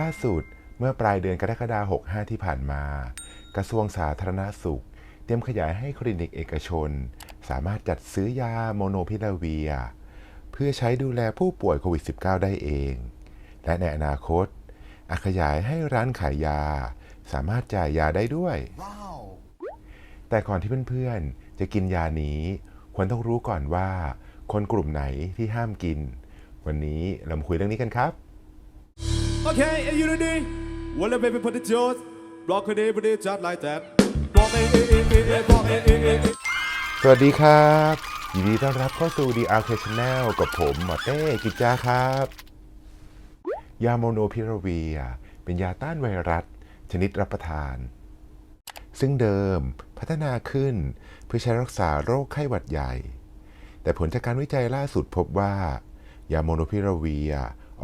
ล่าสุดเมื่อปลายเดือนกรกฎาคม65 ที่ผ่านมา กระทรวงสาธารณสุข เตรียมขยายให้คลินิกเอกชน สามารถจัดซื้อยาโมโนพิลาเวีย เพื่อใช้ดูแลผู้ป่วยโควิด -19 ได้เอง และในอนาคตอาขยายให้ร้านขายยา สามารถจ่ายยาได้ด้วยแต่ก่อนที่เพื่อนๆ จะกินยานี้ ควรต้องรู้ก่อนว่า คนกลุ่มไหนที่ห้ามกิน วันนี้เรามาคุยเรื่องนี้กันครับ Okay, and you ready? Well, baby put the jaws. Block it, put it just like that. Block it, it, it, it, block it, it, it. สวัสดีครับ ยินดีต้อนรับเข้าสู่ The Arcade Channel กับผมหมอเต้กิจจาครับ ยาโมโนพิราเวีย เป็นยาต้านไวรัส ชนิดรับประทาน ซึ่งเดิมพัฒนาขึ้นเพื่อใช้รักษาโรคไข้หวัดใหญ่ แต่ผลจากการวิจัยล่าสุดพบว่า ยาโมโนพิราเวีย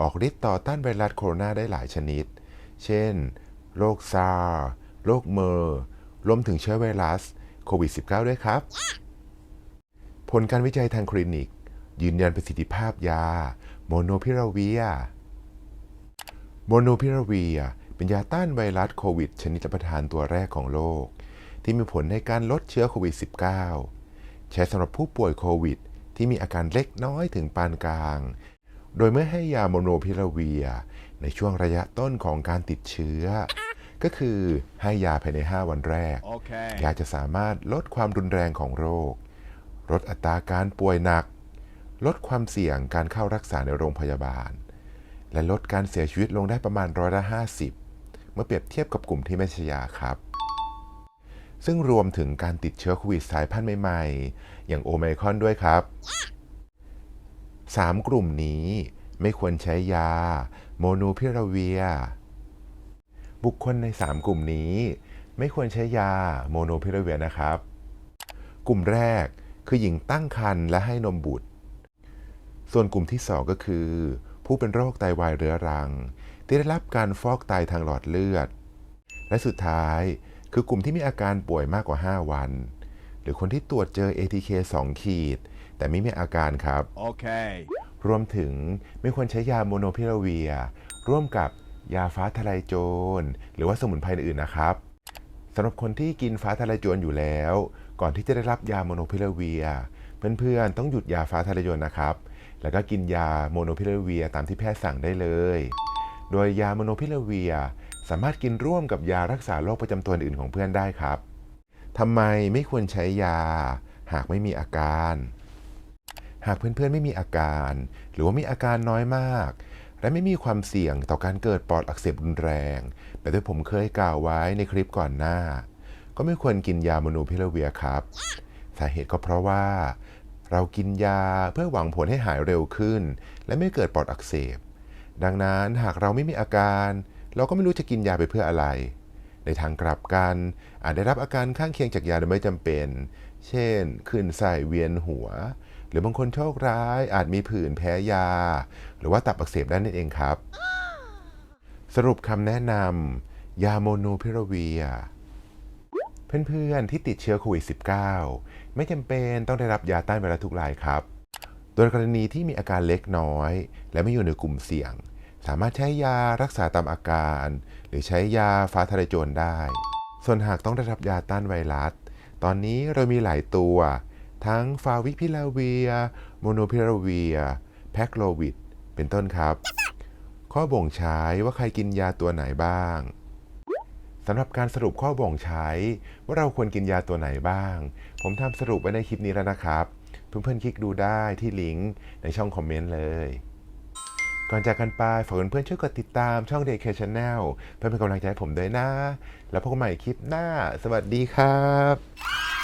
ออกฤทธิ์ต่อต้านไวรัสโคโรนาได้หลายชนิด เช่น โรคซาร์โรคเมอร์ รวมถึงเชื้อไวรัสโควิด -19 ด้วยครับ ผลการวิจัยทางคลินิก ยืนยันประสิทธิภาพยา โมโนพิราเวีย โมโนพิราเวียเป็นยาต้านไวรัสโควิด ชนิดรับประทานตัวแรกของโลก ที่มีผลในการลดเชื้อโควิด -19 ใช้สำหรับผู้ป่วยโควิด ที่มีอาการเล็กน้อยถึงปานกลาง โดยเมื่อให้ยาโมโนพิราเวีย ในช่วงระยะต้นของการติดเชื้อ ก็คือให้ยาภายใน 5 วันแรก Okay. ยาจะสามารถลดความรุนแรงของโรค ลดอัตราการป่วยหนัก ลดความเสี่ยงการเข้ารักษาในโรงพยาบาล และลดการเสียชีวิตลงได้ประมาณร้อยละ50 เมื่อเปรียบเทียบกับกลุ่มที่ไม่ใช่ยาครับซึ่งรวมถึงการติดเชื้อโควิดสายพันธุ์ใหม่ ๆ อย่างโอไมครอนด้วยครับ 3 กลุ่มนี้ไม่ควรใช้ยา โมโนพิราเวีย บุคคลใน 3 กลุ่มนี้ ไม่ควรใช้ยาโมโนพิราเวียนะครับ กลุ่มแรกคือหญิงตั้งครรภ์และให้นมบุตร ส่วนกลุ่มที่ 2 ก็คือ ผู้เป็นโรคไตวายเรื้อรัง ที่ได้รับการฟอกไตทางหลอดเลือด และสุดท้ายคือกลุ่มที่มีอาการป่วยมากกว่า 5 วัน หรือคนที่ตรวจเจอ ATK 2ขีด แต่ไม่มีอาการครับ Okay. รวมถึงไม่ควรใช้ยาโมโนพิราเวีย ร่วมกับยาฟ้าทะลายโจร หรือว่าสมุนไพรอื่นๆนะครับสำหรับคนที่กินฟ้าทะลายโจรอยู่แล้ว ก่อนที่จะได้รับยาโมโนพิราเวีย เพื่อนๆต้องหยุดยาฟ้าทะลายโจรนะครับ แล้วก็กินยาโมโนพิราเวียตามที่แพทย์สั่งได้เลย โดยยาโมโนพิราเวีย สามารถกินร่วมกับยารักษาโรคประจำตัวอื่นของเพื่อนได้ครับทำไมไม่ควรใช้ยา หากไม่มีอาการ หากเพื่อนๆไม่มีอาการ หรือว่ามีอาการน้อยมาก และไม่มีความเสี่ยงต่อการเกิดปอดอักเสบรุนแรง แบบที่ผมเคยกล่าวไว้ในคลิปก่อนหน้า ก็ไม่ควรกินยาโมโนพิลาเวียครับ สาเหตุก็เพราะว่า เรากินยาเพื่อหวังผลให้หายเร็วขึ้น และไม่เกิดปอดอักเสบ ดังนั้นหากเราไม่มีอาการ เราก็ไม่รู้จะกินยาไปเพื่ออะไร ในทางกลับกัน อาจได้รับอาการข้างเคียงจากยาโดยไม่จำเป็น เช่นคลื่นไส้เวียนหัว หรือบางคนโชคร้ายอาจมีผื่นแพ้ยา หรือว่าตับอักเสบได้นั่นเองครับ สรุปคำแนะนำยาโมโนพิราเวีย เพื่อนๆที่ติดเชื้อโควิด -19 ไม่จำเป็นต้องได้รับยาต้านไวรัสทุกรายครับ โดยกรณีที่มีอาการเล็กน้อย และไม่อยู่ในกลุ่มเสี่ยง สามารถใช้ยารักษาตามอาการ หรือใช้ยาฟ้าทะลายโจรได้ ส่วนหากต้องได้รับยาต้านไวรัส ตอนนี้เรามีหลายตัว ทั้งฟาวิพิลาเวีย โมโนพิลาเวีย แพคโลวิด เป็นต้นครับ ข้อบ่งใช้ว่าใครกินยาตัวไหนบ้างสำหรับการสรุปข้อบ่งใช้ว่าเราควรกินยาตัวไหนบ้าง ผมทำสรุปไว้ในคลิปนี้แล้วนะครับ เพื่อนๆคลิกดูได้ที่ลิงก์ในช่องคอมเมนต์เลยก่อนจากกันไปฝากเพื่อนๆช่วยกดติดตามช่อง Day Care Channel เพื่อเป็นกำลังใจให้ผมด้วยนะ แล้วพบกันใหม่คลิปหน้า สวัสดีครับ